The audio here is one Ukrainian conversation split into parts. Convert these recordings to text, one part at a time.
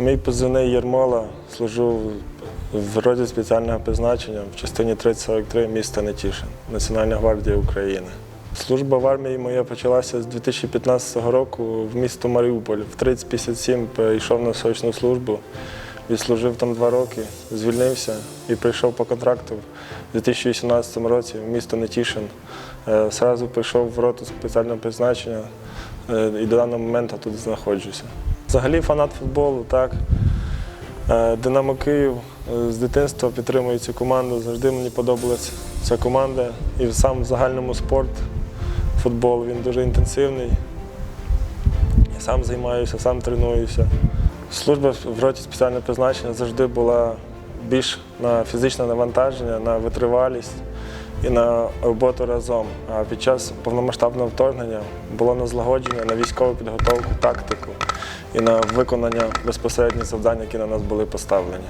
Мій позивний Єрмола служу в роді спеціального призначення в частині 3043 міста Нетішин, Національна гвардія України. Служба в армії моя почалася з 2015 року в місто Маріуполь. В 3057 перейшов на срочну службу, відслужив там два роки, звільнився і прийшов по контракту в 2018 році в місто Нетішин. Е, Сразу прийшов в роту спеціального призначення е, і до даного моменту тут знаходжуся. Взагалі фанат футболу, так. Е, Динамо Київ е, з дитинства підтримую цю команду. Завжди мені подобалася ця команда. І сам в загальному спорт, футбол, він дуже інтенсивний. Я сам займаюся, сам тренуюся. Служба в роті спеціального призначення завжди була більш на фізичне навантаження, на витривалість і на роботу разом. А під час повномасштабного вторгнення було на злагодження, на військову підготовку, тактику і на виконання безпосередніх завдань, які на нас були поставлені.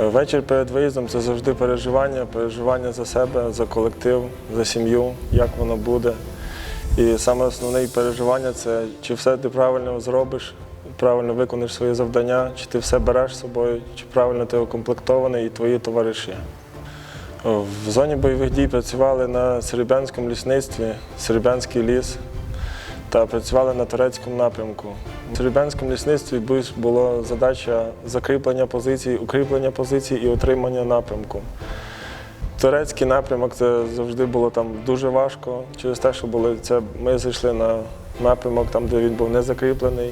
Е, Вечір перед виїздом це завжди переживання, переживання за себе, за колектив, за сім'ю, як воно буде. І саме основне переживання це чи все ти правильно зробиш, правильно виконаєш свої завдання, чи ти все береш з собою, чи правильно ти укомплектований і твої товариші. В зоні бойових дій працювали на Серебрянському лісництві, Серебрянський ліс та працювали на турецькому напрямку. У Серебрянському лісництві була задача закріплення позицій, укріплення позицій і отримання напрямку. Турецький напрямок це завжди було там дуже важко через те, що були це. Ми зайшли на напрямок, там, де він був не закріплений.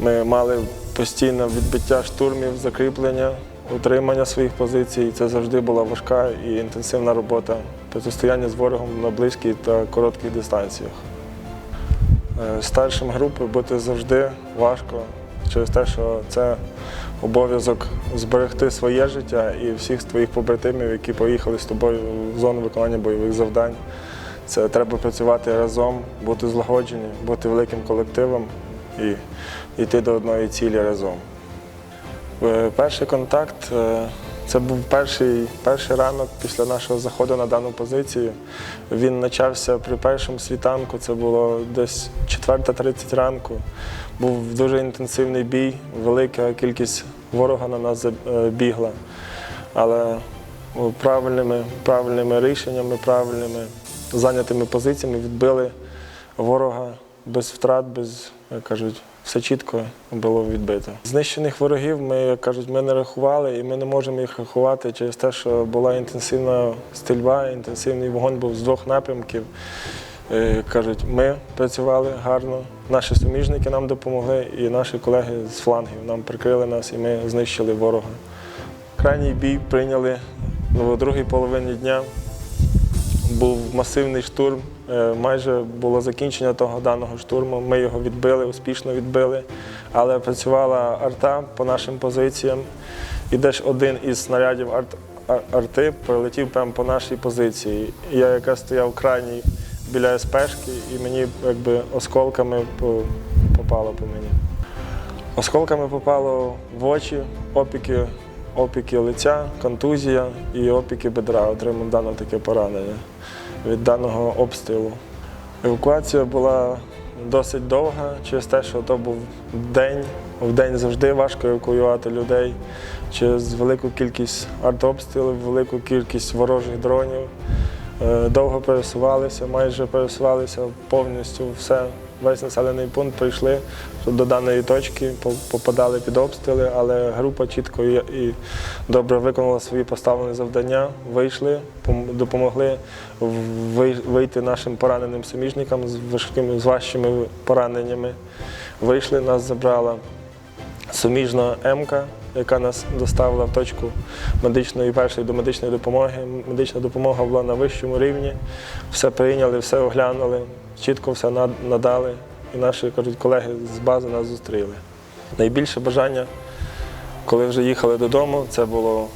Ми мали постійне відбиття штурмів, закріплення, утримання своїх позицій. Це завжди була важка і інтенсивна робота протистояння з ворогом на близькій та коротких дистанціях. Е, Старшим групи бути завжди важко через те, що це обов'язок зберегти своє життя і всіх твоїх побратимів, які поїхали з тобою в зону виконання бойових завдань. Це треба працювати разом, бути злагоджені, бути великим колективом і йти до одної цілі разом. Е, Перший контакт е, це був перший, перший ранок після нашого заходу на дану позицію. Він почався при першому світанку, це було десь 4.30 ранку. Був дуже інтенсивний бій, велика кількість ворога на нас е, бігла. Але правильними, правильними рішеннями, правильними зайнятими позиціями відбили ворога без втрат, без, як кажуть, все чітко було відбито. Знищених ворогів ми, як кажуть, ми не рахували і ми не можемо їх рахувати через те, що була інтенсивна стрільба, інтенсивний вогонь був з двох напрямків. Е, Кажуть, ми працювали гарно, наші суміжники нам допомогли, і наші колеги з флангів нам прикрили нас, і ми знищили ворога. Крайній бій прийняли о другій половині дня. Був масивний штурм. е, Майже було закінчення того даного штурму. Ми його відбили, успішно відбили. Але працювала арта по нашим позиціям. І десь один із снарядів арт, ар- арти прилетів прямо по нашій позиції. Я якраз стояв крайній біля СПшки, і мені якби осколками попало по мені. Осколками попало в очі, опіки, опіки лиця, контузія і опіки бедра. Отримав дане таке поранення від даного обстрілу. Евакуація була досить довга через те, що то був день. В день завжди важко евакуювати людей через велику кількість артобстрілів, велику кількість ворожих дронів. Е, Довго пересувалися, майже пересувалися повністю все. Весь населений пункт прийшли до даної точки, попадали під обстріли, але група чітко і, добре виконала свої поставлені завдання, вийшли, допомогли вийти нашим пораненим суміжникам з важкими з важчими пораненнями. Вийшли, нас забрала суміжна МК, яка нас доставила в точку медичної першої до медичної допомоги. Медична допомога була на вищому рівні. Все прийняли, все оглянули, чітко все надали. І наші кажуть, колеги з бази нас зустріли. Найбільше бажання, коли вже їхали додому, це було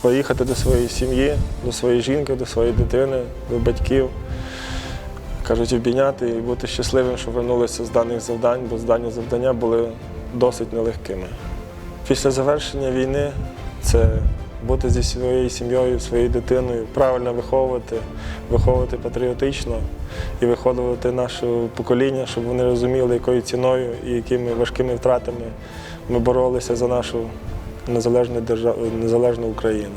поїхати до своєї сім'ї, до своєї жінки, до своєї дитини, до батьків. Кажуть, обійняти і бути щасливим, що вернулися з даних завдань, бо дані завдання були досить нелегкими. Після завершення війни це бути зі своєю сім'єю, своєю дитиною, правильно виховувати, виховувати патріотично і виховувати наше покоління, щоб вони розуміли, якою ціною і якими важкими втратами ми боролися за нашу незалежну державу, незалежну Україну.